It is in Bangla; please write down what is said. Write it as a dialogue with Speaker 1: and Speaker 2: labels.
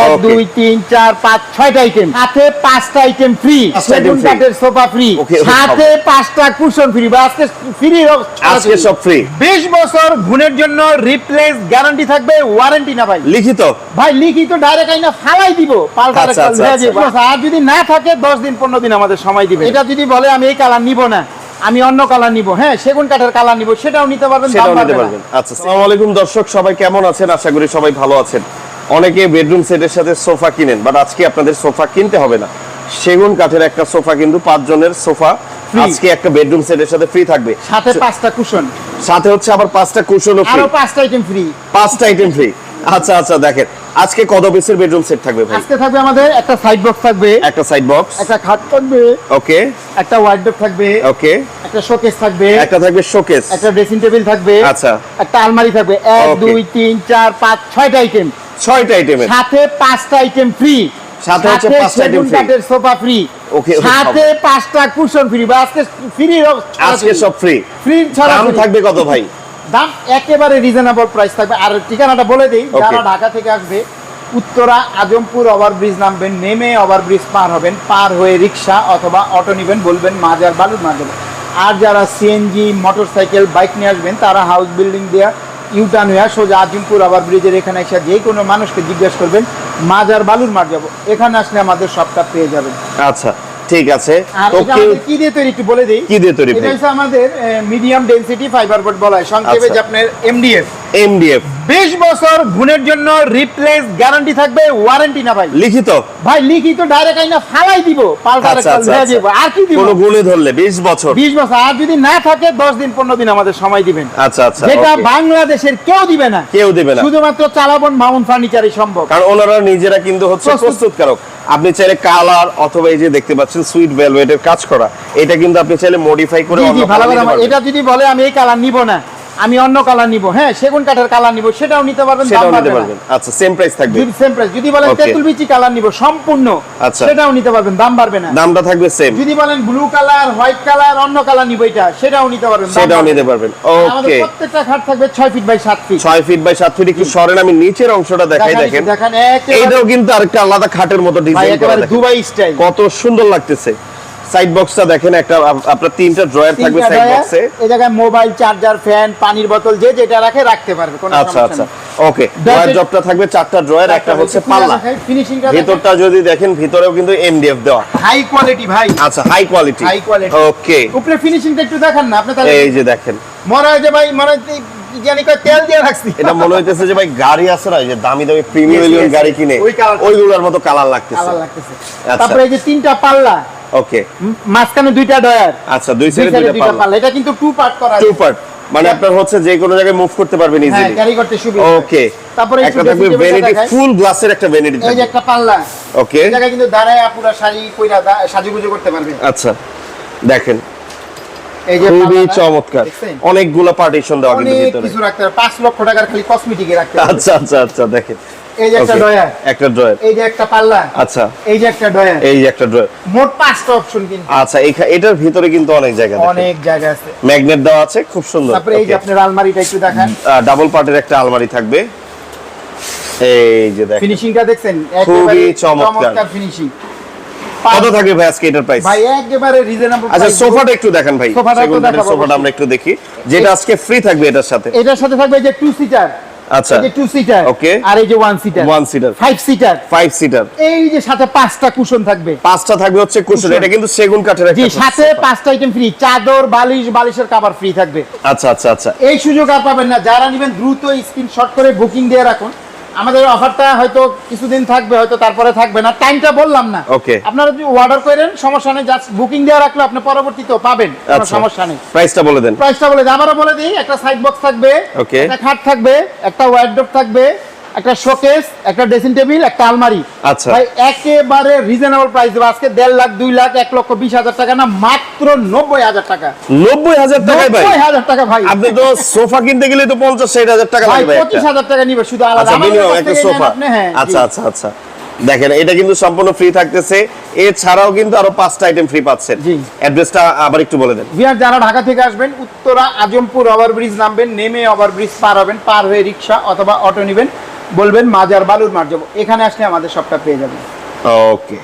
Speaker 1: এক দুই তিন চার পাঁচ ছয়টা আইটেম সাথে পাঁচটা আইটেম ফ্রি সেগুন কাঠের সোফা ফ্রি সাথে পাঁচটা কুশন ফ্রি বা আজকে ফ্রি
Speaker 2: আজকে সব ফ্রি
Speaker 1: বিশ বছর গুণের জন্য রিপ্লেস গ্যারান্টি থাকবে ওয়ারেন্টি না ভাই।
Speaker 2: লিখিত?
Speaker 1: ভাই লিখিত ডাইরেক্ট আইনা ফালাই দিব। পাল্টারে
Speaker 2: আচ্ছা, আচ্ছা, আচ্ছা।
Speaker 1: আর যদি না থাকে দশ দিন পনেরো দিন আমাদের সময় দিবে এটা যদি বলে আমি এই কালার নিব না আমি অন্য কালার নিব। হ্যাঁ সেগুন কাঠের কালার নিব। সেটাও নিতে পারবেন
Speaker 2: সেটাও নিতে পারবেন। আচ্ছা আসসালামু আলাইকুম দর্শক সবাই কেমন আছেন? আশা করি সবাই ভালো আছেন। অনেকে বেডরুম সেটের সাথে সোফা কিনেন বাট আজকে আপনাদের সোফা কিনতে হবে না। সেগুন কাঠের একটা সোফা কিন্তু পাঁচ জনের সোফা আজকে একটা বেডরুম সেটের সাথে ফ্রি থাকবে।
Speaker 1: সাথে পাঁচটা কুশন
Speaker 2: সাথে হচ্ছে আবার পাঁচটা কুশনও ফ্রি
Speaker 1: আরও পাঁচটা আইটেম ফ্রি
Speaker 2: পাঁচটা আইটেম ফ্রি আচ্ছা আচ্ছা দেখেন আজকে কত পিসের বেডরুম সেট থাকবে ভাই?
Speaker 1: আজকে থাকবে আমাদের একটা সাইড বক্স থাকবে।
Speaker 2: একটা সাইড বক্স
Speaker 1: একটা খাট থাকবে।
Speaker 2: ওকে।
Speaker 1: একটা ওয়ার্ডরোব থাকবে।
Speaker 2: ওকে।
Speaker 1: একটা শোকেস থাকবে।
Speaker 2: একটা থাকবে শোকেস
Speaker 1: একটা ড্রেসিং টেবিল থাকবে।
Speaker 2: আচ্ছা।
Speaker 1: একটা আলমারি থাকবে। এক
Speaker 2: Okay.
Speaker 1: দুই তিন চার পাঁচ ছয়টা আইটেম
Speaker 2: ছয়টা আইটেমের
Speaker 1: সাথে পাঁচটা আইটেম ফ্রি
Speaker 2: সাথে হচ্ছে পাঁচটা free।
Speaker 1: কাঠের সোফা ফ্রি
Speaker 2: okay,
Speaker 1: সাথে পাঁচটা কুশন ফ্রি বা আজকে ফ্রি
Speaker 2: আজকে সব ফ্রি
Speaker 1: ফ্রি ছাড়া
Speaker 2: দাম থাকবে কত ভাই?
Speaker 1: দাম একেবারে রিজনেবল প্রাইস থাকবে। আর ঠিকানাটা বলে দিই. যারা ঢাকা থেকে আসবে উত্তরা আজমপুর ওভারব্রিজ নামবেন নেমে ওভারব্রিজ পার হবেন পার হয়ে রিক্সা অথবা অটো নেবেন বলবেন মাজার বালুর মাজার। আর যারা সিএনজি মোটরসাইকেল বাইক নিয়ে আসবেন তারা হাউস বিল্ডিং দেওয়া ইউটার্ন হয়ে সোজা আজিমপুর আবার ব্রিজের এখানে এসে যে কোনো মানুষকে জিজ্ঞেস করবেন মাজার বালুর মার যাব। এখানে আসলে আমাদের সবটা পেয়ে যাবেন।
Speaker 2: আচ্ছা ঠিক আছে। তো
Speaker 1: কি দিয়ে তৈরি একটু বলে দিই।
Speaker 2: কি দিয়ে তৈরি
Speaker 1: এটা হচ্ছে আমাদের মিডিয়াম ডেনসিটি ফাইবার বোর্ড বলা হয়। সংক্ষেপে
Speaker 2: আচ্ছা।
Speaker 1: যে আপনার এমডিএফ
Speaker 2: এমডিএফ
Speaker 1: বিশ বছর গুণের জন্য রিপ্লেস গ্যারান্টি থাকবে ওয়ারেন্টি না ভাই।
Speaker 2: লিখিত।
Speaker 1: ভাই লিখিত ডাইরেক্ট আইনা ফালাই দিব পাল্টারে
Speaker 2: আচ্ছা আচ্ছা
Speaker 1: হয়ে
Speaker 2: আচ্ছা।
Speaker 1: আর কি দিব?
Speaker 2: কোনো গুণে ধরলে 20 বছর।
Speaker 1: বিশ বছর। আর যদি না থাকে দশ দিন পনেরো দিন আমাদের সময় দিবেন।
Speaker 2: আচ্ছা আচ্ছা
Speaker 1: যেটা বাংলাদেশের কেউ দিবে না।
Speaker 2: কেউ দেবে না।
Speaker 1: শুধুমাত্র চালাবন মাউন্ট ফার্নিচারই সম্ভব।
Speaker 2: কারণ ওনারা নিজেরা কিন্তু হচ্ছে
Speaker 1: প্রস্তুত।
Speaker 2: প্রস্তুতকারক। আপনি চাইলে কালার অথবা এই যে দেখতে পাচ্ছেন সুইট ভেলভেটের কাজ করা। এটা কিন্তু আপনি চাইলে মডিফাই করে।
Speaker 1: এটা যদি বলে আমি এই কালার নিব না। আমি অন্য কালার নিব হ্যাঁ সেগুন কাঠের কালার নিব সেটাও নিতে পারবেন দাম
Speaker 2: সেটাও নিতে পারবেন। আচ্ছা সেম প্রাইস থাকবে।
Speaker 1: যদি সেম প্রাইস যদি বলেন. তেঁতুল বিচি কালার নিব সম্পূর্ণ
Speaker 2: আচ্ছা।
Speaker 1: সেটাও নিতে পারবেন দাম বাড়বে না।
Speaker 2: দামটা থাকবে সেম
Speaker 1: যদি বলেন ব্লু কালার হোয়াইট কালার অন্য কালার নিব এটা সেটাও নিতে পারবেন
Speaker 2: সেটাও নিতে পারবেন। ওকে
Speaker 1: প্রত্যেকটা খাট থাকবে 6 ফিট বাই 7 ফিট
Speaker 2: ছয় ফিট বাই সাত ফিট একটু সরেন আমি নিচের অংশটা দেখাই
Speaker 1: দেখান
Speaker 2: দেখেন। এইটাও কিন্তু আরেকটা আলাদা খাটের মতো ডিজাইন করা।
Speaker 1: দুবাই স্টাইল
Speaker 2: কত সুন্দর লাগতেছে। সাইড বক্সটা দেখেন একটা আপনার তিনটা ড্রয়ার থাকবে সাইড বক্সে
Speaker 1: এই জায়গায় মোবাইল চার্জার ফ্যান পানির বোতল যে যেটা রাখে রাখতে পারবে কোনো
Speaker 2: আচ্ছা আচ্ছা। ওকে ড্রয়ার জবটা থাকবে চারটা ড্রয়ার একটা হচ্ছে পাল্লা।
Speaker 1: ফিনিশিংটা
Speaker 2: ভিতরটা যদি দেখেন ভিতরেও কিন্তু এমডিএফ দেওয়া।
Speaker 1: হাই কোয়ালিটি ভাই।
Speaker 2: আচ্ছা high quality
Speaker 1: High quality.
Speaker 2: Okay
Speaker 1: উপরে ফিনিশিংটা একটু দেখান না আপনি তাহলে
Speaker 2: এই যে দেখেন।
Speaker 1: মনে হয় যে ভাই মনে হয় জানি কয় তেল দিয়ে রাখছি।
Speaker 2: এটা মনে হইতেছে যে ভাই গাড়ি আছে না যে দামি দামি প্রিমিয়াম গাড়ি কিনে ওইগুলোর মতো কালার লাগতেছে।
Speaker 1: কালার লাগতেছে।
Speaker 2: আচ্ছা।
Speaker 1: তারপরে এই যে তিনটা পাল্লা
Speaker 2: ওকে
Speaker 1: মাঝখানে দুইটা ডয়ার
Speaker 2: আচ্ছা দুই সাইডে দুইটা পাল্লা
Speaker 1: এটা কিন্তু টু পার্ট করা
Speaker 2: টু পার্ট মানে আপনার হচ্ছে যে কোনো জায়গায় মুভ করতে পারবেন
Speaker 1: হ্যাঁ ক্যারি করতে সুবিধা
Speaker 2: ওকে
Speaker 1: তারপরে
Speaker 2: একটা থাকবে ভ্যানিটি ফুল গ্লাসের একটা ভ্যানিটি
Speaker 1: এই যে একটা পাল্লা
Speaker 2: ওকে
Speaker 1: এই জায়গায় কিন্তু দাঁড়ায় পুরো শাড়ি কইরা সাজুগুজু করতে পারবে।
Speaker 2: আচ্ছা দেখেন।
Speaker 1: এই
Speaker 2: খুবই চমৎকার। অনেকগুলো পার্টিশন দেওয়া কিন্তু ভিতরে।
Speaker 1: কিছু রাখতে পাঁচ লক্ষ টাকার খালি কসমেটিকে রাখতে
Speaker 2: আচ্ছা আচ্ছা আচ্ছা দেখেন।
Speaker 1: এই যে একটা ডয়ার
Speaker 2: একটা ড্রয়ার।
Speaker 1: এই যে একটা পাল্লা।
Speaker 2: আচ্ছা।
Speaker 1: এই যে একটা ডয়ার
Speaker 2: এই যে একটা ড্রয়ার।
Speaker 1: মোট পাঁচটা অপশন কিন্তু।
Speaker 2: আচ্ছা এটার ভিতরে কিন্তু অনেক জায়গা
Speaker 1: অনেক জায়গা আছে।
Speaker 2: ম্যাগনেট দেওয়া আছে খুব সুন্দর।
Speaker 1: তারপরে এই যে আপনার আলমারিটা একটু দেখান।
Speaker 2: ডাবল পার্টের একটা আলমারি থাকবে। এই যে দেখেন।
Speaker 1: ফিনিশিংটা দেখছেন?
Speaker 2: খুবই চমৎকার।
Speaker 1: ফিনিশিং
Speaker 2: কত থাকবে ভাই আজকে এটার প্রাইস
Speaker 1: ভাই একেবারে রিজনেবল
Speaker 2: আচ্ছা সোফাটা একটু দেখান ভাই।
Speaker 1: সোফাটা
Speaker 2: আমরা একটু দেখি। যেটা আজকে ফ্রি থাকবে এটার সাথে?
Speaker 1: এটার সাথে থাকবে এই যে টু সিটার
Speaker 2: আচ্ছা।
Speaker 1: এই যে টু সিটার
Speaker 2: Okay.
Speaker 1: আর এই যে one seater
Speaker 2: One seater।
Speaker 1: Five seater
Speaker 2: five seater
Speaker 1: এই যে সাথে পাঁচটা কুশন থাকবে।
Speaker 2: পাঁচটা থাকবে হচ্ছে কুশন
Speaker 1: কুশন।
Speaker 2: এটা কিন্তু সেগুন কাঠের একটা
Speaker 1: জি
Speaker 2: সাথে
Speaker 1: পাঁচটা আইটেম ফ্রি চাদর বালিশ বালিশের কভার ফ্রি থাকবে।
Speaker 2: আচ্ছা আচ্ছা আচ্ছা।
Speaker 1: এই সুযোগ আর পাবেন না। যারা নেবেন দ্রুত স্ক্রিনশট করে বুকিং দিয়ে রাখুন। আমাদের অফারটা হয়তো কিছুদিন থাকবে হয়তো তারপরে থাকবে না। টাইমটা বললাম না।
Speaker 2: ওকে
Speaker 1: আপনারা যদি অর্ডার করেন সমস্যা নেই জাস্ট বুকিং দেওয়া রাখলে আপনি পরবর্তীতেও পাবেন কোনো
Speaker 2: আচ্ছা।
Speaker 1: সমস্যা নেই।
Speaker 2: প্রাইসটা বলে দেন।
Speaker 1: প্রাইসটা বলে দেন। আবারও বলে দিই একটা সাইড বক্স থাকবে. একটা খাট থাকবে একটা ওয়ার্ডরোব থাকবে একটা শোকেস একটা ড্রেসিং টেবিল একটা আলমারি।
Speaker 2: আচ্ছা।
Speaker 1: ভাই একেবারে রিজনেবল প্রাইস দেবো। আজকে দেড় লাখ দুই লাখ এক লক্ষ বিশ হাজার টাকা না মাত্র নব্বই হাজার টাকা।
Speaker 2: নব্বই হাজার টাকায় ভাই?
Speaker 1: নব্বই হাজার টাকা ভাই।
Speaker 2: আপনি তো সোফা কিনতে গেলে তো পঞ্চাশ ষাট হাজার টাকা লাগবে
Speaker 1: পঁচিশ হাজার টাকা নিবে শুধু আলাদা।
Speaker 2: আচ্ছা একটা সোফা।
Speaker 1: হ্যাঁ,
Speaker 2: আচ্ছা আচ্ছা আচ্ছা। দেখেন এটা কিন্তু সম্পূর্ণ ফ্রি থাকতেছে। এছাড়াও কিন্তু আরও পাঁচটা আইটেম ফ্রি পাচ্ছেন।
Speaker 1: জি।
Speaker 2: অ্যাড্রেসটা আবার একটু বলে দেন।
Speaker 1: বিহার যারা ঢাকা থেকে আসবেন উত্তরা আজমপুর ওভারব্রিজ নামবেন নেমে ওভারব্রিজ পার হবেন পার হয়ে রিক্সা অথবা অটো নেবেন। বলবেন মাজার বালুর মার্জব। এখানে আসলে আমাদের সবটা পেয়ে যাবেন।
Speaker 2: ওকে